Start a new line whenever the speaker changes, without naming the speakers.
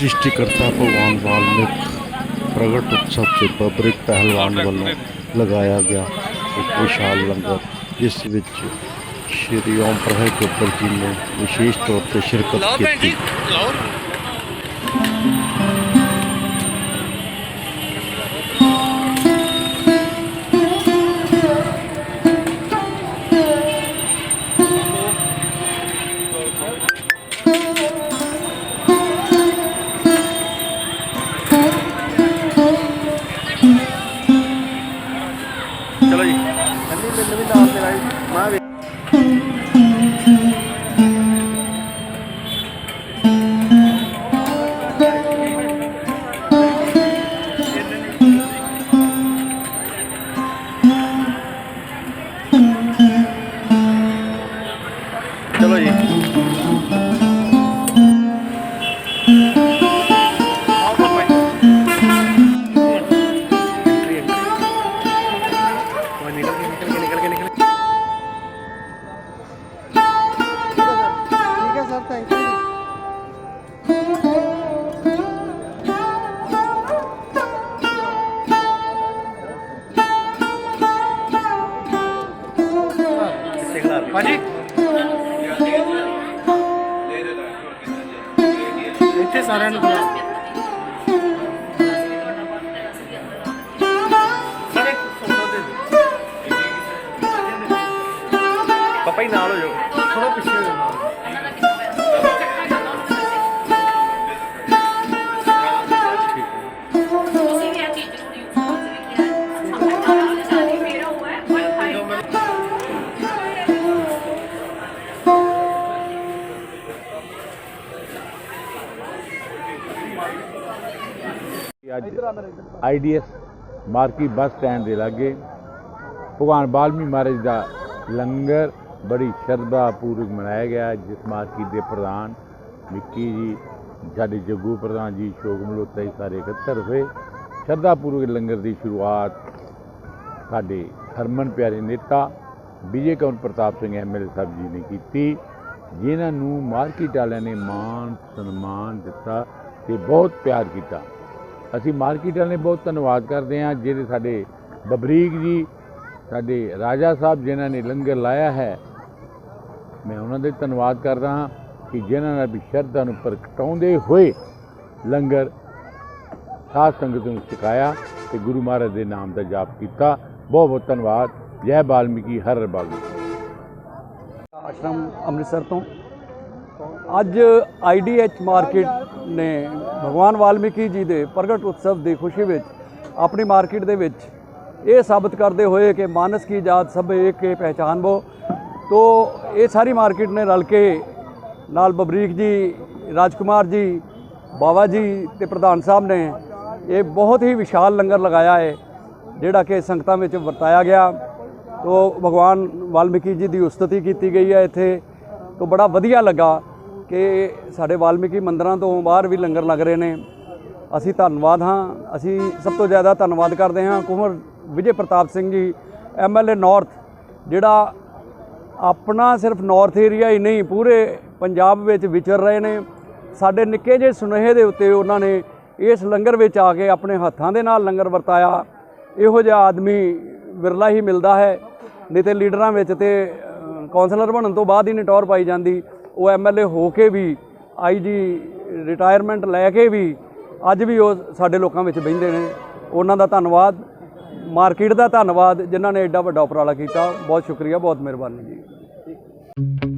ਸ੍ਰਿਸ਼ਟੀਕਰਤਾ ਭਗਵਾਨ ਵਾਲਮੀਕ ਪ੍ਰਗਟ ਉਤਸਵ ਤੇ ਪਬਲਿਕ ਪਹਿਲਵਾਨ ਵੱਲੋਂ ਲਗਾਇਆ ਗਿਆ ਇੱਕ ਵਿਸ਼ਾਲ ਲੰਗਰ ਜਿਸ ਵਿੱਚ ਸ਼੍ਰੀ ਓਮ ਪ੍ਰਕਾਸ਼ ਗੱਬਰ ਜੀ ਨੇ ਵਿਸ਼ੇਸ਼ ਤੌਰ ਤੇ ਸ਼ਿਰਕਤ ਕੀਤੀ।
ਨਵੀਂ ਪਿੰਡ ਵੀ ਨਾਲ ਦੇ ਰਾਈ ਮੈਂ ਭਾਜੀ ਇੱਥੇ ਸਾਰਿਆਂ ਨੂੰ ਸਾਰੇ ਫੋਟੋ ਦੇ ਦਿਓ। ਪਾਪਾ ਹੀ ਨਾਲ ਹੋ ਜਾਓ। ਥੋੜਾ ਪਿੱਛੇ ਹੋ ਜਾਓ।
ਅੱਜ ਆਈਡੀਐਸ ਮਾਰਕੀ ਬੱਸ ਸਟੈਂਡ ਦੇ ਲਾਗੇ ਭਗਵਾਨ ਬਾਲਮੀ ਮਹਾਰਾਜ ਦਾ ਲੰਗਰ ਬੜੀ ਸ਼ਰਧਾ ਪੂਰਵਕ ਮਨਾਇਆ ਗਿਆ ਜਿਸ ਮਾਰਕੀ ਦੇ ਪ੍ਰਧਾਨ ਮਿੱਕੀ ਜੀ ਸਾਡੇ ਜੱਗੂ ਪ੍ਰਧਾਨ ਜੀ ਸ਼ੋਕ ਮਲੋਤਾ ਜੀ ਸਾਰੇ ਇਕੱਤਰ ਹੋਏ। ਸ਼ਰਧਾ ਪੂਰਵਕ ਲੰਗਰ ਦੀ ਸ਼ੁਰੂਆਤ ਸਾਡੇ ਹਰਮਨ ਪਿਆਰੇ ਨੇਤਾ ਵਿਜੇ ਕੰਵਰ ਪ੍ਰਤਾਪ ਸਿੰਘ ਐਮਐਲਏ ਸਾਹਿਬ ਜੀ ਨੇ ਕੀਤੀ ਜਿਨ੍ਹਾਂ ਨੂੰ ਮਾਰਕੀਟ ਵਾਲਿਆਂ ਨੇ ਮਾਣ ਸਨਮਾਨ ਦਿੱਤਾ ਤੇ ਬਹੁਤ ਪਿਆਰ ਕੀਤਾ। ਅਸੀਂ ਮਾਰਕੀਟ ਵਾਲੇ ਬਹੁਤ ਧੰਨਵਾਦ ਕਰਦੇ ਹਾਂ, ਜਿਹੜੇ ਸਾਡੇ ਬਬਰੀਕ ਜੀ, ਸਾਡੇ ਰਾਜਾ ਸਾਹਿਬ ਜਿਨ੍ਹਾਂ ਨੇ ਲੰਗਰ ਲਾਇਆ ਹੈ। ਮੈਂ ਉਹਨਾਂ ਦੇ ਧੰਨਵਾਦ ਕਰਦਾ ਹਾਂ ਕਿ ਜਿਨ੍ਹਾਂ ਨੇ ਵੀ ਸ਼ਰਧਾ ਨੂੰ ਪ੍ਰਗਟਾਉਂਦੇ ਹੋਏ ਲੰਗਰ ਸਾਧ ਸੰਗਤ ਨੂੰ ਸਿਖਾਇਆ ਤੇ ਗੁਰੂ ਮਹਾਰਾਜ ਦੇ ਨਾਮ ਦਾ ਜਾਪ ਕੀਤਾ। ਬਹੁਤ ਬਹੁਤ ਧੰਨਵਾਦ। ਜੈ ਬਾਲਮੀਕੀ, ਹਰ ਹਰ
ਆਸ਼ਰਮ ਅੰਮ੍ਰਿਤਸਰ ਤੋਂ। ਅੱਜ ਆਈਡੀਐਚ ਮਾਰਕੀਟ ਨੇ ਭਗਵਾਨ ਵਾਲਮੀਕੀ ਜੀ ਦੇ ਪ੍ਰਗਟ ਉਤਸਵ ਦੀ ਖੁਸ਼ੀ ਵਿੱਚ ਆਪਣੀ ਮਾਰਕੀਟ ਦੇ ਵਿੱਚ ਇਹ ਸਾਬਤ ਕਰਦੇ ਹੋਏ ਕਿ ਮਾਨਸ ਕੀ ਜਾਤ ਸਭ ਏਕ ਕੇ ਪਹਿਚਾਨ ਬੋ ਤੋ ਇਹ ਸਾਰੀ ਮਾਰਕੀਟ ਨੇ ਰਲ ਕੇ ਨਾਲ ਬਬਰੀਕ ਜੀ, ਰਾਜਕੁਮਾਰ ਜੀ, ਬਾਵਾ ਜੀ ਤੇ ਪ੍ਰਧਾਨ ਸਾਹਿਬ ਨੇ ਇਹ ਬਹੁਤ ਹੀ ਵਿਸ਼ਾਲ ਲੰਗਰ ਲਗਾਇਆ ਹੈ, ਜਿਹੜਾ ਕਿ ਸੰਗਤਾਂ ਵਿੱਚ ਵਰਤਾਇਆ ਗਿਆ। ਤੋ ਭਗਵਾਨ ਵਾਲਮੀਕੀ ਜੀ ਦੀ ਉਸਤਤੀ ਕੀਤੀ ਗਈ ਹੈ ਇੱਥੇ। ਤੋ ਬੜਾ ਵਧੀਆ ਲੱਗਾ ਕਿ ਸਾਡੇ ਵਾਲਮੀਕੀ ਮੰਦਰਾਂ ਤੋਂ ਬਾਹਰ ਵੀ ਲੰਗਰ ਲੱਗ ਰਹੇ ਨੇ। ਅਸੀਂ ਧੰਨਵਾਦ ਹਾਂ। ਅਸੀਂ ਸਭ ਤੋਂ ਜ਼ਿਆਦਾ ਧੰਨਵਾਦ ਕਰਦੇ ਹਾਂ ਕੁੰਵਰ ਵਿਜੇ ਪ੍ਰਤਾਪ ਸਿੰਘ ਜੀ ਐਮਐਲਏ ਨਾਰਥ ਜਿਹੜਾ ਆਪਣਾ ਸਿਰਫ ਨਾਰਥ ਏਰੀਆ ਹੀ ਨਹੀਂ, ਪੂਰੇ ਪੰਜਾਬ ਵਿੱਚ ਵਿਚਰ ਰਹੇ ਨੇ। ਸਾਡੇ ਨਿੱਕੇ ਜਿਹੇ ਸੁਨੇਹੇ ਦੇ ਉੱਤੇ ਉਹਨਾਂ ਨੇ ਇਸ ਲੰਗਰ ਵਿੱਚ ਆ ਕੇ ਆਪਣੇ ਹੱਥਾਂ ਦੇ ਨਾਲ ਲੰਗਰ ਵਰਤਾਇਆ। ਇਹੋ ਜਿਹਾ ਆਦਮੀ ਵਿਰਲਾ ਹੀ ਮਿਲਦਾ ਹੈ। ਨਹੀਂ ਤੇ ਲੀਡਰਾਂ ਵਿੱਚ ਤੇ ਕੌਂਸਲਰ ਬਣਨ ਤੋਂ ਬਾਅਦ ਹੀ ਨਹੀਂ ਪਾਈ ਜਾਂਦੀ। ਉਹ ਐਮਐਲਏ ਹੋ ਕੇ ਵੀ ਆਈਜੀ ਰਿਟਾਇਰਮੈਂਟ ਲੈ ਕੇ ਵੀ ਅੱਜ ਵੀ ਉਹ ਸਾਡੇ ਲੋਕਾਂ ਵਿੱਚ ਬਹਿੰਦੇ ਨੇ। ਉਹਨਾਂ ਦਾ ਧੰਨਵਾਦ, ਮਾਰਕੀਟ ਦਾ ਧੰਨਵਾਦ, ਜਿਨ੍ਹਾਂ ਨੇ ਐਡਾ ਵੱਡਾ ਉਪਰਾਲਾ ਕੀਤਾ। ਬਹੁਤ ਸ਼ੁਕਰੀਆ, ਬਹੁਤ ਮਿਹਰਬਾਨੀ ਜੀ।